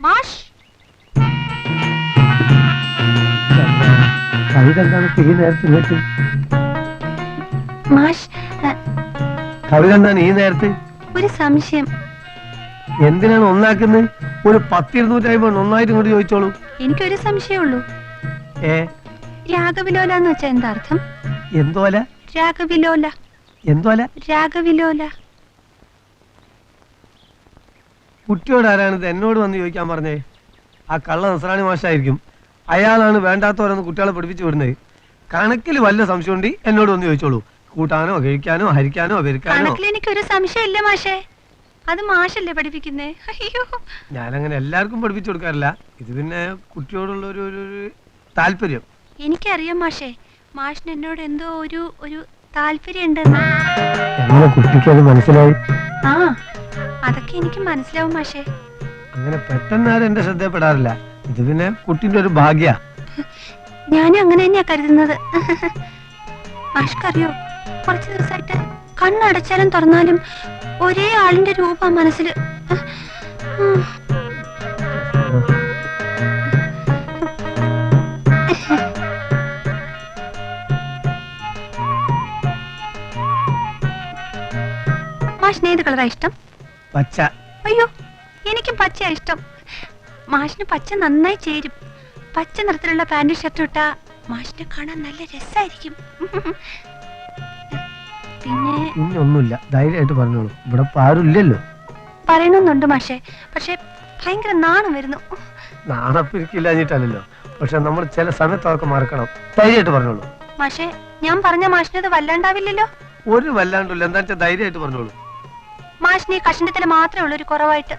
മാഷ്. കവിത എന്താണ് ഈ നേരത്തെ ഇങ്ങോട്ട്? മാഷ് ആ, കവിത എന്താണ് ഈ നേരത്ത്? ഒരു സംശയം. എന്തിനാണ് ഒന്നാക്കുന്നത് ഒരു പത്തിരുന്നൂറ്റി അമ്പത് ഒന്നായിട്ട് ഇങ്ങോട്ട് ചോദിച്ചോളൂ. എനിക്കൊരു സംശയമുള്ളൂ ഏ? രാഗവിലോല എന്ന് വെച്ചാൽ എന്താ അർത്ഥം? എന്തോല രാഗവിലോല എന്തോല രാഗവിലോല കുട്ടിയോട് ആരാണിത്? എന്നോട് വന്ന് ചോദിക്കാൻ പറഞ്ഞേ. ആ കള്ള നസറാണി മാഷായിരിക്കും. അയാളാണ് വേണ്ടാത്തവരെന്ന് കുട്ടികളെ പഠിപ്പിച്ചു വിടുന്നത്. കണക്കിൽ വല്ല സംശയം ഉണ്ടി എന്നോട് വന്ന് ചോദിച്ചോളൂ. കൂട്ടാനോ കഴിക്കാനോ ഹരിക്കാനോ പെരുക്കാനോ? കണക്കിൽ എനിക്കൊരു സംശയമില്ല മാഷേ. അത് മാഷല്ലേ പഠിപ്പിക്കുന്നേ? അയ്യോ. ഞാനങ്ങനെ എല്ലാവർക്കും പഠിപ്പിച്ചു കൊടുക്കാറില്ല. ഇത് പിന്നെ കുട്ടിയോടുള്ള ഒരു ഒരു ഒരു താല്പര്യം. എനിക്കറിയാം മാഷേ. മാഷിന് എന്നോട് എന്തോ ഒരു ഒരു താല്പര്യം ഉണ്ടെന്ന് എങ്ങനെ കുട്ടിക്ക് അത് മനസ്സിലായി? ആ. അതൊക്കെ എനിക്ക് മനസ്സിലാവും മാഷേ. അങ്ങനെ പെട്ടെന്ന് ആരും എന്റെ ശ്രദ്ധയപ്പെടാറില്ല ഇത് പിന്നെ കുട്ടിന്റെ ഒരു ഭാഗ്യ. ഞാനും അങ്ങനെ തന്നെയാ കരുതുന്നത്. മാഷ്ക്കറിയോ കുറച്ച് ദിവസമായിട്ട് കണ്ണടച്ചാലും തുറന്നാലും ഒരേ ആളിന്റെ രൂപം മനസ്സിൽ മാഷിനേത് മാഷിന് ഏത് കളറാ ഇഷ്ടം? പച്ച. അയ്യോ എനിക്ക് പച്ച ഇഷ്ടം. മാഷിന് പച്ച നന്നായി ചേരും. പച്ച നിറത്തിലുള്ള പാന്റ് ഷർട്ട് ഇട്ടാ മാഷിനെ കാണാൻ നല്ല രസമായിരിക്കും പിന്നെ ഒന്നുമില്ല ധൈര്യമായിട്ട് പറഞ്ഞോളൂ. ഇവിടെ ആരുമില്ലല്ലോ പറയണമെന്നുണ്ട് മാഷെ. പക്ഷെ ഭയങ്കര നാണം വരുന്നു. നാണപ്പിരിക്കില്ലാഞ്ഞിട്ടല്ലോ പക്ഷെ നമ്മൾ ചില സമയത്ത് അതൊക്കെ മറക്കണം. ധൈര്യമായിട്ട് പറഞ്ഞോളൂ. മാഷെ ഞാൻ പറഞ്ഞ മാഷിനത് വല്ലാണ്ടാവില്ലല്ലോ? ഒരു വല്ലാണ്ടില്ല എന്താ വെച്ചാൽ ധൈര്യമായിട്ട് പറഞ്ഞോളൂ. മാഷിന് കഷ്ണത്തിന് മാത്രമേ ഉള്ളൂ ഒരു കുറവായിട്ട്.